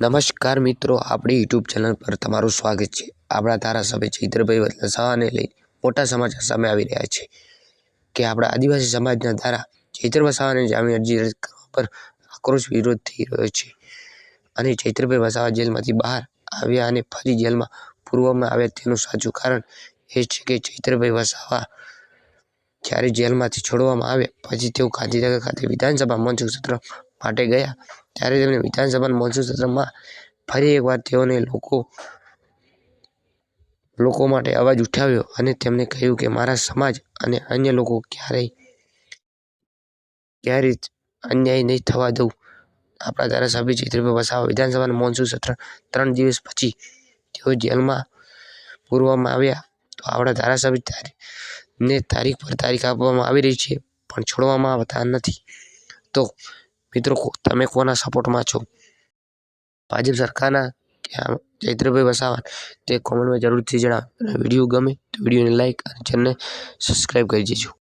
નમસ્કાર મિત્રો, આપણી યુટ્યુબ ચેનલ પર તમારું સ્વાગત છે. આપણા ધારાસભ્ય ચૈત્રભાઈ વસાવાને લઈ મોટા સમાચાર સામે આવી રહ્યા છે કે આપણા આદિવાસી સમાજના ધારા ચૈત્ર વસાવાની જામીન અરજી રદ કરવા પર આક્રોશ વિરોધ થઈ રહ્યો છે અને ચૈત્રભાઈ વસાવા જેલમાંથી બહાર આવ્યા અને ફરી જેલમાં પૂરવામાં આવ્યા તેનું સાચું કારણ એ છે કે ચૈત્રભાઈ વસાવા જ્યારે જેલમાંથી છોડવામાં આવ્યા, પછી તેઓ ગાંધીનગર ખાતે વિધાનસભા મંચ સત્ર માટે ગયા. ત્યારે તેમણે વિધાનસભાના મોનસૂન સત્રમાં ફરી એકવાર તેઓને લોકો લોકો માટે અવાજ ઉઠાવ્યો અને તેમણે કહ્યું કે મારા સમાજ અને અન્ય લોકો ક્યારેય ક્યારેય અન્યાય નહીં થવા દઉં. આપણા ધારાસભ્ય ચિત્રભાઈ વસાવા વિધાનસભાના મોનસૂન સત્ર ત્રણ દિવસ પછી તેઓ જેલમાં પૂરવામાં આવ્યા. તો આપણા ધારાસભ્ય ને તારીખ પર તારીખ આપવામાં આવી રહી છે, પણ છોડવામાં આવતા નથી. તો મિત્રો તમે કોના સપોર્ટમાં છો? ભાજપ સરકારના કે ચૈત્રભાઈ વસાવા? તે કોમેન્ટમાં જરૂરથી જણાવો. અને વીડિયો ગમે તો વિડીયોને લાઇક અને ચેનલને સબસ્ક્રાઈબ કરી દેજો.